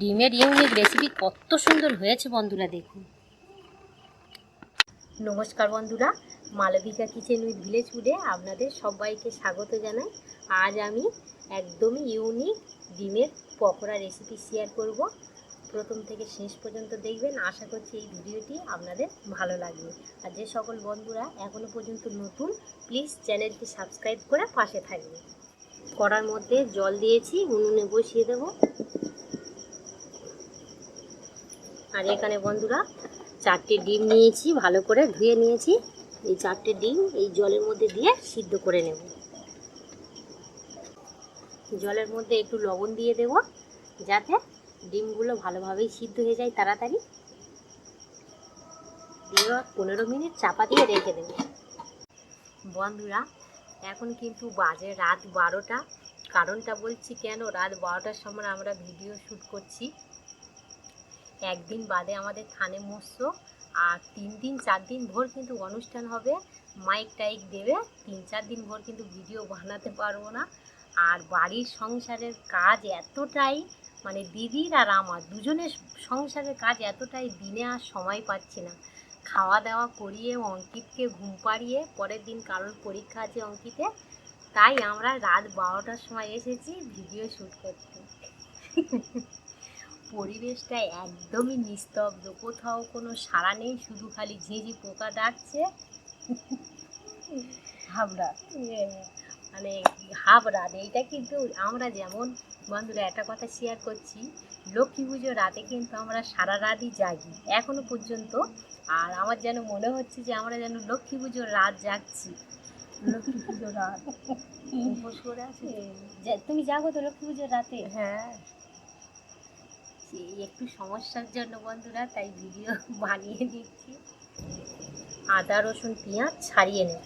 ডিমের unique recipe কত সুন্দর হয়েছে বন্ধুরা দেখুন। নমস্কার বন্ধুরা, মালবিকা কিচেন উইথ ভিলেজ ফুডে আপনাদের সবাইকে স্বাগত জানাই। আজ আমি একদমই ইউনিক ডিমের পকোড়া রেসিপি শেয়ার করব। প্রথম থেকে শেষ পর্যন্ত দেখবেন, আশা করছি এই ভিডিওটি আপনাদের ভালো লাগবে। আর যে সকল বন্ধুরা এখনও পর্যন্ত নতুন প্লিজ চ্যানেলটি সাবস্ক্রাইব করে পাশে থাকবে। কড়ার মধ্যে জল দিয়েছি, উনুনে বসিয়ে দেব। আর এখানে বন্ধুরা চারটে ডিম নিয়েছি, ভালো করে ধুয়ে নিয়েছি। এই চারটে ডিম এই জলের মধ্যে দিয়ে সিদ্ধ করে নেব। জলের মধ্যে একটু লবণ দিয়ে দেব, যাতে ডিমগুলো ভালোভাবেই সিদ্ধ হয়ে যায় তাড়াতাড়ি। দিয়ে পনেরো মিনিট চাপা দিয়ে রেখে দেব। বন্ধুরা, এখন কিন্তু বাজে রাত বারোটা। কারণটা বলছি কেন? রাত বারোটার সময় আমরা ভিডিও শ্যুট করছি। একদিন বাদে আমাদের থানে মৎস্য আর তিন দিন, চার দিন ভোর কিন্তু অনুষ্ঠান হবে। মাইক টাইক দেবে। তিন, চার দিন ভোর কিন্তু ভিডিও বানাতে পারব না। আর বাড়ির সংসারের কাজ এতটাই মানে দিদির আর আমার দুজনের সংসারের কাজ এতটাই দিনে আর সময় পাচ্ছি না। খাওয়া দাওয়া করিয়ে, অঙ্কিতকে ঘুম পাড়িয়ে, পরের দিন কারোর পরীক্ষা আছে অঙ্কিতে, তাই আমরা রাত বারোটার সময় এসেছি ভিডিও শ্যুট করতে। পরিবেশটা একদমই নিস্তব্ধ। কোথাও কোনো সাড়া নেই শুধু খালি ঝিঁঝি পোকা ডাকছে। হাবড়া। মানে হাবড়াত এইটা কিন্তু আমরা যেমন বন্ধুরা একটা কথা শেয়ার করছি লক্ষ্মী পুজোর রাতে কিন্তু আমরা সারা রাতই জাগি এখনও পর্যন্ত। আর আমার যেন মনে হচ্ছে যে আমরা যেন লক্ষ্মী পুজোর রাত জাগছি। লক্ষ্মী পুজোর রাত। উপোস করে আছে। তুমি জাগো তো লক্ষ্মী পুজোর রাতে? হ্যাঁ। একটু সমস্যার জন্য বন্ধুরা, তাই ভিডিও বানিয়ে দিচ্ছি আদা, রসুন, পেঁয়াজ ছাড়িয়ে নেব।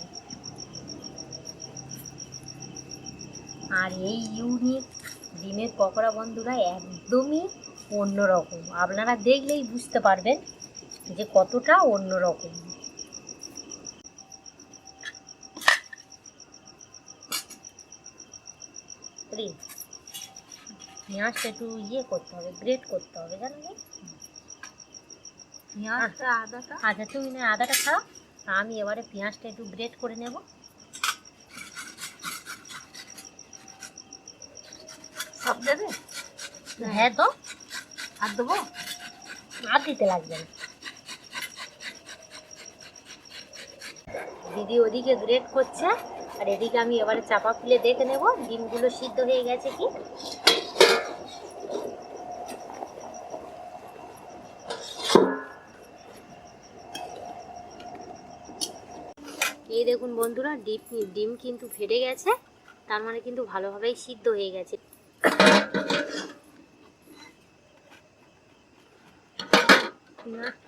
আর এই ইউনিক ডিমের পকোড়া বন্ধুরা একদমই অন্যরকম। আপনারা দেখলেই বুঝতে পারবেন যে কতটা অন্যরকম। পেঁয়াজটা একটু ইয়ে করতে হবে গ্রেট করতে হবে জানো কি পেঁয়াজটা আদাটা? আচ্ছা তুমি না আদাটা খাও আমি এবারে পেঁয়াজটা একটু গ্রেট করে নেব। সব দেবে? হ্যাঁ তো। আর দেবো? আর দিতে লাগবে না। দিদি ওদিকে গ্রেট করছে আর এদিকে আমি এবারে চাপা খুলে দেখে নেব ডিমগুলো সিদ্ধ হয়ে গেছে কি? এই দেখুন বন্ধুরা, ডিম ডিম কিন্তু ফেটে গেছে, তার মানে কিন্তু ভালোভাবেই সিদ্ধ হয়ে গেছে।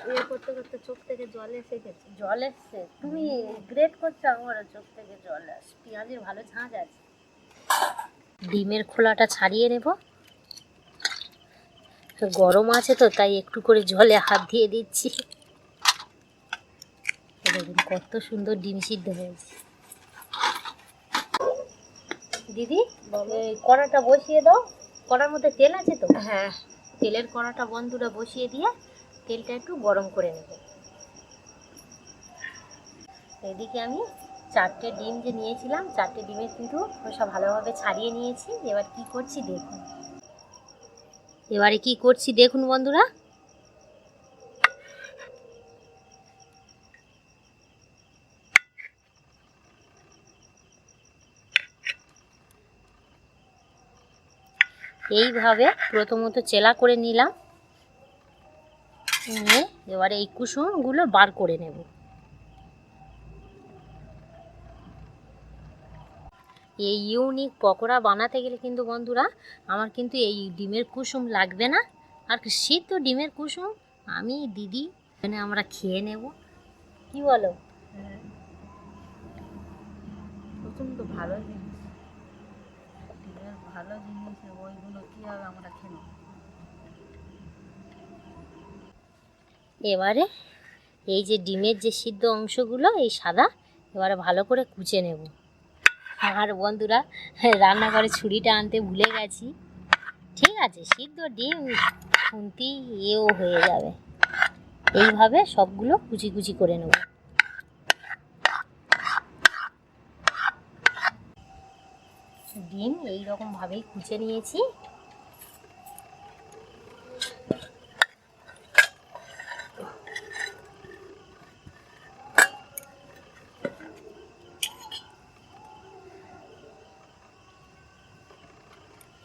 ইয়ে করতে করতে চোখ থেকে জল এসে গেছে, জল এসছে। তুমি গ্রেট করছ আমার চোখ থেকে জল আসে পেঁয়াজের ভালো ঝাঁঝ আছে। ডিমের খোলাটা ছাড়িয়ে নেব। গরম আছে তো, তাই একটু করে জলে হাত দিয়ে দিচ্ছি। দেখুন কত সুন্দর ডিম সিদ্ধ হয়েছে। দিদি কড়াটা বসিয়ে দাও। কড়ার মধ্যে তেল আছে তো? হ্যাঁ তেলের কড়াটা বন্ধুরা বসিয়ে দিয়ে তেলটা একটু গরম করে নেব। এদিকে আমি চারটে ডিম যে নিয়েছিলাম চারটে ডিমের কিন্তু খোসা ভালোভাবে ছাড়িয়ে নিয়েছি। এবার কি করছি দেখুন। এবারে কি করছি দেখুন বন্ধুরা। এইভাবে প্রথমত চেলা করে নিলাম। নিয়ে এবারে এই কুসুমগুলো বার করে নেব। এই ইউনিক পকোড়া বানাতে গেলে কিন্তু বন্ধুরা, আমার কিন্তু এই ডিমের কুসুম লাগবে না। আর সিদ্ধ ডিমের কুসুম আমি, দিদি, এখানে আমরা খেয়ে নেব। কি বলো? হ্যাঁ। প্রচণ্ড ভালো ভালো জিনিস, ওইগুলো কি হবে আমরা খেলো? এবারে এই যে ডিমের যে সিদ্ধ অংশগুলো, এই সাদা, এবারে ভালো করে কুচে নেব। আর বন্ধুরা, রান্নাঘরে ছুরিটা আনতে ভুলে গেছি। ঠিক আছে, সিদ্ধ ডিম, খুন্তি, এও হয়ে যাবে। এইভাবে সবগুলো কুচি কুচি করে নেব। ডিম এই রকম ভাবেই কুচে নিয়েছি।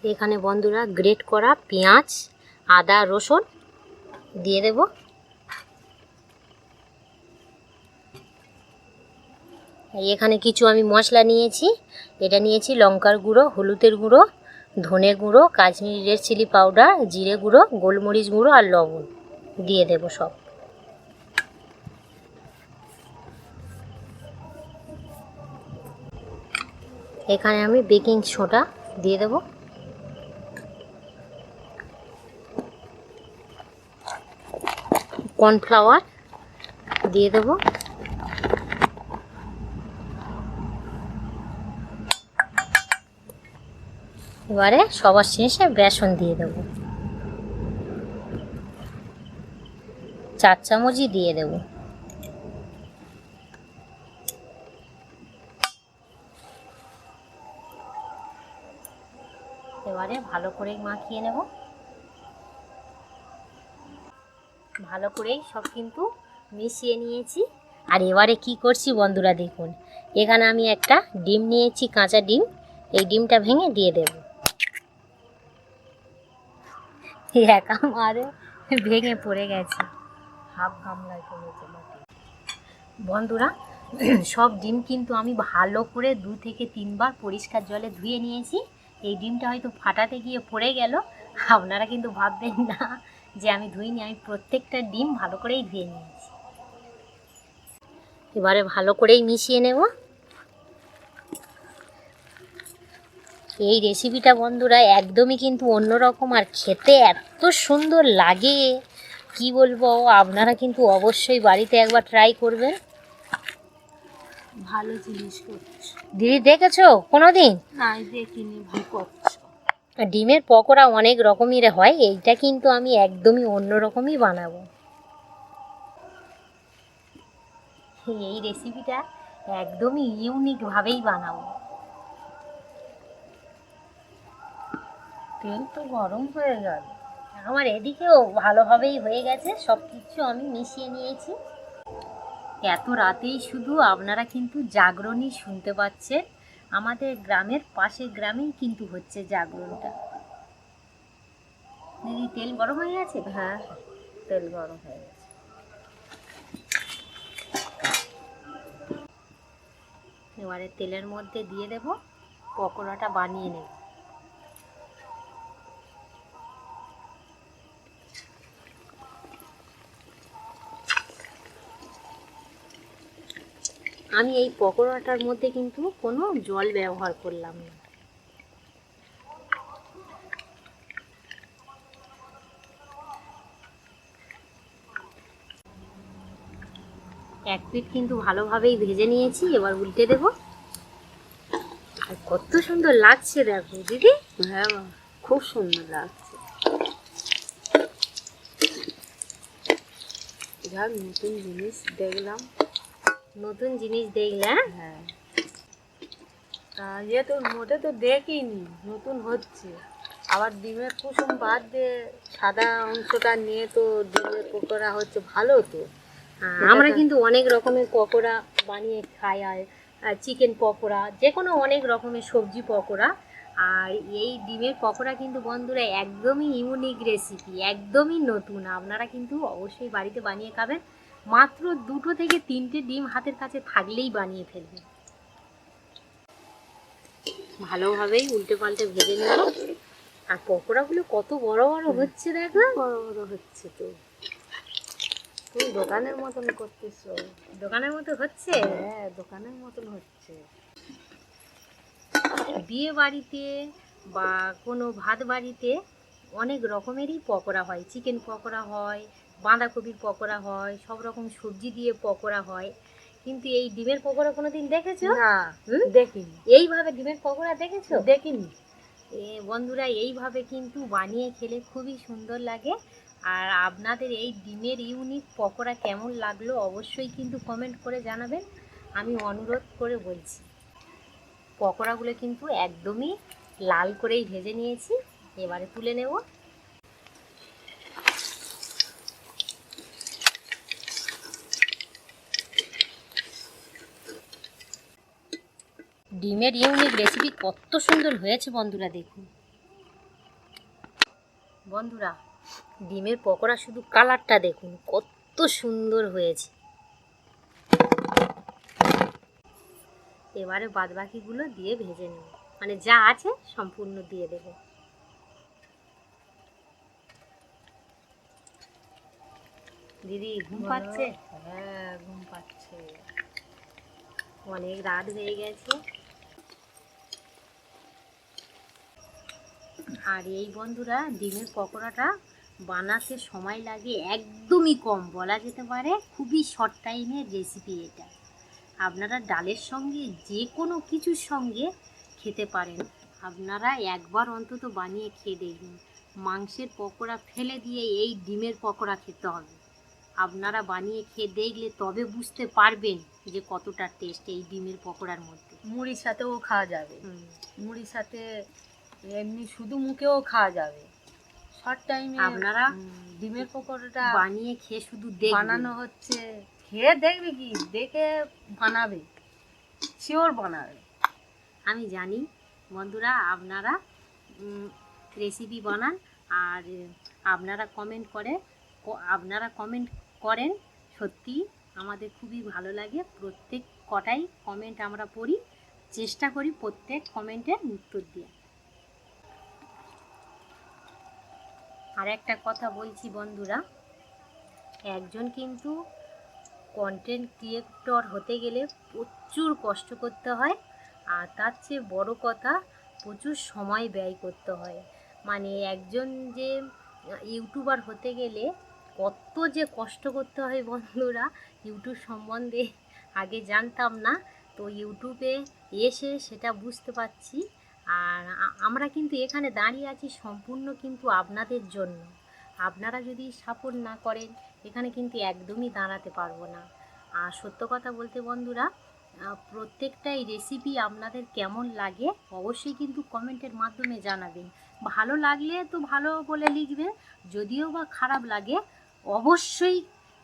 এখানে বন্ধুরা গ্রেট করা পেঁয়াজ, আদা, রসুন দিয়ে দেব। এখানে কিছু আমি মশলা নিয়েছি। এটা নিয়েছি লঙ্কার গুঁড়ো, হলুদের গুঁড়ো, ধনে গুঁড়ো, কাশ্মীরি রেড চিলি পাউডার, জিরে গুঁড়ো, গোলমরিচ গুঁড়ো আর লবণ দিয়ে দেব সব। এখানে আমি বেকিং সোডা দিয়ে দেবো। কর্নফ্লাওয়ার দিয়ে দেবো। এবারে সবার শেষে বেসন দিয়ে দেবো। চার চামচই দিয়ে দেবো। এবারে ভালো করে মাখিয়ে নেব। ভালো করেই সব কিন্তু মিশিয়ে নিয়েছি। আর এবারে কি করছি বন্ধুরা দেখুন, এখানে আমি একটা ডিম নিয়েছি, কাঁচা ডিম। এই ডিমটা ভেঙে দিয়ে দেব। একা মারে। ভেঙে পড়ে গেছে। হাফ গামলায় বন্ধুরা, সব ডিম কিন্তু আমি ভালো করে দু থেকে তিনবার পরিষ্কার জলে ধুয়ে নিয়েছি। এই ডিমটা হয়তো ফাটাতে গিয়ে পড়ে গেল। আপনারা কিন্তু ভাববেন না যে আমি ধুইনি, আমি প্রত্যেকটা ডিম ভালো করেই ধুয়ে নিয়েছি। এবারে ভালো করেই মিশিয়ে নেব। এই রেসিপিটা বন্ধুরা একদমই কিন্তু অন্যরকম আর খেতে এত সুন্দর লাগে। কি বলব আপনারা কিন্তু অবশ্যই বাড়িতে একবার ট্রাই করবেন। ভালো জিনিস করছ। দিদি দেখেছ? কোনো দিন ডিমের পকোড়া অনেক রকমের হয় এইটা কিন্তু আমি একদমই অন্য রকমই বানাবো। এই রেসিপিটা একদমই ইউনিকভাবেই বানাবো। তেল তো গরম হয়ে গেল। আমার এদিকেও ভালোভাবেই হয়ে গেছে সব কিছু আমি মিশিয়ে নিয়েছি। এত রাতেই শুধু আপনারা কিন্তু জাগরণই শুনতে পাচ্ছেন। আমাদের গ্রামের পাশের গ্রামেই কিন্তু হচ্ছে জাগরণটা। দিদি, তেল গরম হয়ে গেছে? হ্যাঁ তেল গরম হয়ে গেছে। এবারে তেলের মধ্যে দিয়ে দেব, পকোড়াটা বানিয়ে নেব। আমি এই পকোড়াটার মধ্যে কিন্তু কোনো জল ব্যবহার করলাম না। এক পিঠ কিন্তু ভালোভাবেই ভেজে নিয়েছি এবার উল্টে দেব। আর কত সুন্দর লাগছে দেখো দিদি। হ্যাঁ খুব সুন্দর লাগছে। যাক নতুন জিনিস দেখলাম। নতুন জিনিস দেখলে হ্যাঁ? তা ইয়ে তো মোটে তো দেখিনি নতুন হচ্ছে। আবার ডিমের কুসুম বাদ দিয়ে সাদা অংশটা নিয়ে তো ডিমের পকোড়া হচ্ছে ভালো তো। হ্যাঁ, আমরা কিন্তু অনেক রকমের পকোড়া বানিয়ে খাই আর চিকেন পকোড়া যে কোনো অনেক রকমের সবজি পকোড়া। আর এই ডিমের পকোড়া কিন্তু বন্ধুরা একদমই ইউনিক রেসিপি একদমই নতুন। আপনারা কিন্তু অবশ্যই বাড়িতে বানিয়ে খাবেন। মাত্র দুটো থেকে তিনটে ডিম হাতের কাছে থাকলেই বানিয়ে ফেলবেন ভালোভাবেই উল্টে পাল্টে ভেজে নেব আর পকোড়াগুলো কত বড় বড় হচ্ছে দেখো। বড় বড় হচ্ছে তো। তুমি দোকানের মতন করতেছো। দোকানের মতো হচ্ছে? হ্যাঁ দোকানের মতন হচ্ছে। বিয়ে বাড়িতে বা কোনো ভাত বাড়িতে অনেক রকমেরই পকোড়া হয়। চিকেন পকোড়া হয় বাঁধাকপির পকোড়া হয় সব রকম সবজি দিয়ে পকোড়া হয়। কিন্তু এই ডিমের পকোড়া কোনোদিন দেখেছ? না দেখিনি। এইভাবে ডিমের পকোড়া দেখেছ? দেখিনি। এ বন্ধুরা এইভাবে কিন্তু বানিয়ে খেলে খুবই সুন্দর লাগে। আর আপনাদের এই ডিমের ইউনিক পকোড়া কেমন লাগল অবশ্যই কিন্তু কমেন্ট করে জানাবেন। আমি অনুরোধ করে বলছি পকোড়াগুলো কিন্তু একদমই লাল করেই ভেজে নিয়েছি। এবারে তুলে নেব। ডিমের ইউনিক রেসিপি কত সুন্দর হয়েছে বন্ধুরা দেখুন। বন্ধুরা ডিমের পকোড়া শুধু কালারটা দেখুন কত সুন্দর হয়েছে। এবারে বাদবাকিগুলো দিয়ে ভেজে নেব মানে যা আছে সম্পূর্ণ দিয়ে দেব। দিদি ঘুম পাচ্ছে? হ্যাঁ ঘুম পাচ্ছে। অনেক রাত হয়ে গেছে। আর এই বন্ধুরা ডিমের পকোড়াটা বানাতে সময় লাগে একদমই কম বলা যেতে পারে খুবই শর্ট টাইমের রেসিপি এটা। আপনারা ডালের সঙ্গে যে কোনো কিছুর সঙ্গে খেতে পারেন। আপনারা একবার অন্তত বানিয়ে খেয়ে দেখবেন মাংসের পকোড়া ফেলে দিয়ে এই ডিমের পকোড়া খেতে হবে। আপনারা বানিয়ে খেয়ে দেখলে তবে বুঝতে পারবেন যে কতটা টেস্ট এই ডিমের পকোড়ার মধ্যে। মুড়ির সাথেও খাওয়া যাবে। মুড়ির সাথে এমনি শুধু মুখেও খাওয়া যাবে। শর্ট টাইমে আপনারা ডিমের পকোড়াটা বানিয়ে খেয়ে শুধু বানানো হচ্ছে। খেয়ে দেখবে কি? দেখে বানাবে। শিওর বানাবে। আমি জানি। বন্ধুরা আপনারা রেসিপি বানান আর আপনারা কমেন্ট করে আপনারা কমেন্ট করেন। সত্যি আমাদের খুবই ভালো লাগে। প্রত্যেক কটাই কমেন্ট আমরা পড়ি। চেষ্টা করি প্রত্যেক কমেন্টের উত্তর দিয়ে আর একটা কথা বলছি বন্ধুরা, একজন কিন্তু কন্টেন্ট ক্রিয়েটর হতে গেলে প্রচুর কষ্ট করতে হয় আর তার চেয়ে বড় কথা প্রচুর সময় ব্যয় করতে হয়। মানে একজন যে ইউটিউবার হতে গেলে কত যে কষ্ট করতে হয় বন্ধুরা, ইউটিউব সম্বন্ধে আগে জানতাম না, তো ইউটিউবে এসে সেটা বুঝতে পারছি। আর আমরা কিন্তু এখানে দাঁড়িয়ে আছি সম্পূর্ণ কিন্তু আপনাদের জন্য। আপনারা যদি সাপোর্ট না করেন, এখানে কিন্তু একদমই দাঁড়াতে পারব না। আর সত্য কথা বলতে বন্ধুরা প্রত্যেকটাই রেসিপি আপনাদের কেমন লাগে অবশ্যই কিন্তু কমেন্টের মাধ্যমে জানাবেন। ভালো লাগলে তো ভালো বলে লিখবে যদিও বা খারাপ লাগে, অবশ্যই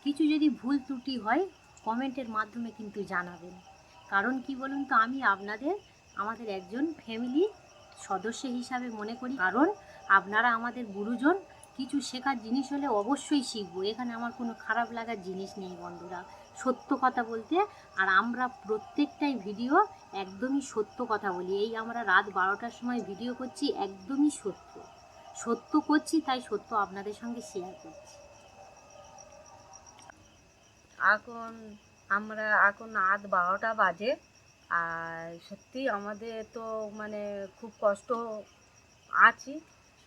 কিছু যদি ভুল ত্রুটি হয়, কমেন্টের মাধ্যমে কিন্তু জানাবেন। কারণ কি বলুন তো, আমি আপনাদের আমাদের একজন ফ্যামিলি সদস্য হিসাবে মনে করি। কারণ আপনারা আমাদের গুরুজন, কিছু শেখার জিনিস হলে অবশ্যই শিখব। এখানে আমার কোনো খারাপ লাগার জিনিস নেই বন্ধুরা। সত্য কথা বলতে, আর আমরা প্রত্যেকটাই ভিডিও একদমই সত্য কথা বলি। এই আমরা রাত বারোটার সময় ভিডিও করছি একদমই সত্য। সত্য করছি, তাই সত্য আপনাদের সঙ্গে শেয়ার করছি। এখন আমরা, এখন রাত বারোটা বাজে। আর সত্যি আমাদের তো মানে খুব কষ্ট আছি।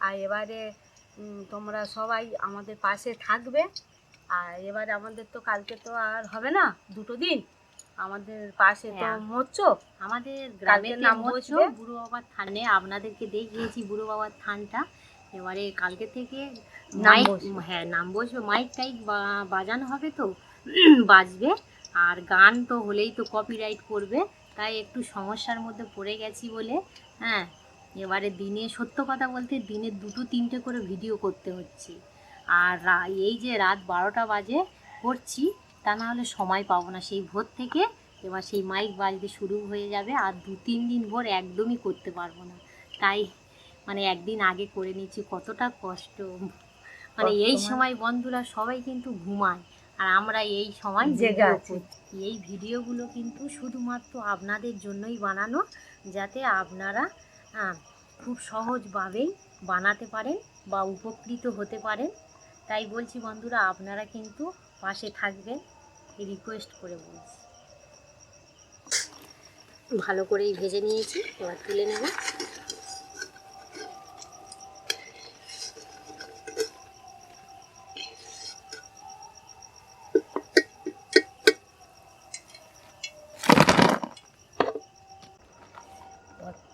আর এবারে তোমরা সবাই আমাদের পাশে থাকবে। আর এবারে আমাদের তো কালকে তো আর হবে না দুটো দিন। আমাদের পাশে তো হ্যাঁ। আমাদের গ্রামের নাম হচ্ছে বুড়ো বাবার থানে আপনাদেরকে দেখিয়েছি বুড়ো বাবার থানটা। এবারে কালকে থেকে নাম মাইক হ্যাঁ নাম বসবে। মাইক টাইক বাজানো হবে তো বাজবে। আর গান তো হলেই তো কপিরাইট করবে। তাই একটু সমস্যার মধ্যে পড়ে গেছি বলে হ্যাঁ এবারে দিনে সত্য কথা বলতে দিনে দুটো তিনটে করে ভিডিও করতে হচ্ছে। আর এই যে রাত বারোটা বাজে করছি তা না হলে সময় পাবো না। সেই ভোর থেকে এবার সেই মাইক বাজতে শুরু হয়ে যাবে আর দু তিন দিন ভোর একদমই করতে পারব না। তাই মানে একদিন আগে করে নিচ্ছি কতটা কষ্ট। মানে এই মানে? সময় বন্ধুরা সবাই কিন্তু ঘুমায়। আর আমরা এই সময় জেগে আছি। এই ভিডিওগুলো কিন্তু শুধুমাত্র আপনাদের জন্যই বানানো যাতে আপনারা খুব সহজভাবেই বানাতে পারেন বা উপকৃত হতে পারেন। তাই বলছি বন্ধুরা আপনারা কিন্তু পাশে থাকবেন রিকোয়েস্ট করে বলছি। ভালো করেই ভেজে নিয়েছি এবার তুলে নেব।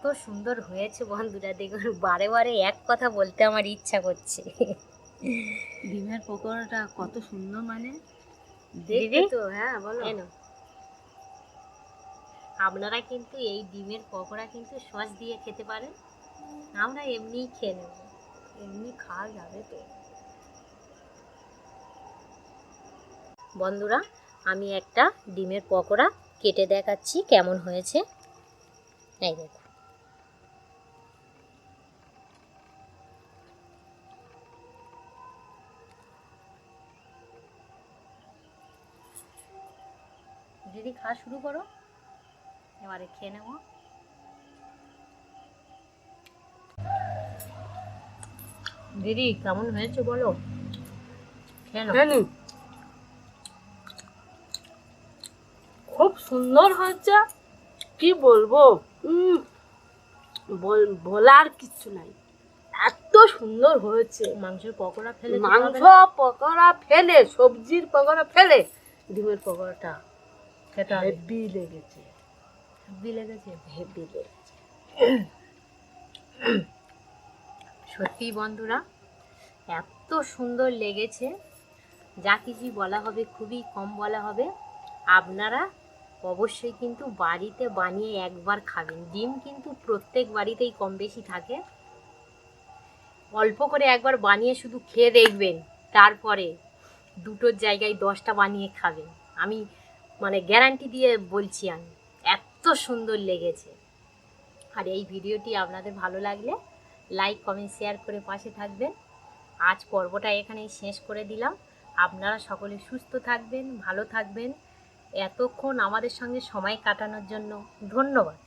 এত সুন্দর হয়েছে বন্ধুরা দেখুন বারে বারে এক কথা বলতে আমার ইচ্ছা করছে। ডিমের পকোড়াটা কত সুন্দর মানে। দেখবে তো হ্যাঁ বলো। কেন আপনারা কিন্তু এই ডিমের পকোড়া কিন্তু সস দিয়ে খেতে পারেন। আমরা এমনিই খেয়ে নেব। এমনি খাওয়া যাবে তো। বন্ধুরা আমি একটা ডিমের পকোড়া কেটে দেখাচ্ছি কেমন হয়েছে। এই দেখো। দিদি খাওয়া শুরু করো। এবারে খেয়ে নেব। দিদি কেমন হয়েছে বলো? খুব সুন্দর হয়েছে। কি বলব? বলার কিছু নাই। এত সুন্দর হয়েছে। মাংসের পকোড়া ফেলে মাংস পকোড়া ফেলে সবজির পকোড়া ফেলে। ডিমের পকোড়াটা। খেতে হবে। হেভি লেগেছে। হেব্বি লেগেছে? হেভি লেগেছে। সত্যি বন্ধুরা এত সুন্দর লেগেছে। যা কিছু বলা হবে খুবই কম বলা হবে। আপনারা অবশ্যই কিন্তু বাড়িতে বানিয়ে একবার খাবেন। ডিম কিন্তু প্রত্যেক বাড়িতেই কম বেশি থাকে। অল্প করে একবার বানিয়ে শুধু খেয়ে দেখবেন তারপরে দুটোর জায়গায় দশটা বানিয়ে খাবেন। আমি মানে গ্যারান্টি দিয়ে বলছি আমি, এত সুন্দর লেগেছে। আর এই ভিডিওটি আপনাদের ভালো লাগলে লাইক কমেন্ট শেয়ার করে পাশে থাকবেন। আজ পর্বটা এখানেই শেষ করে দিলাম। আপনারা সকলে সুস্থ থাকবেন, ভালো থাকবেন। এতক্ষণ আমাদের সঙ্গে সময় কাটানোর জন্য ধন্যবাদ।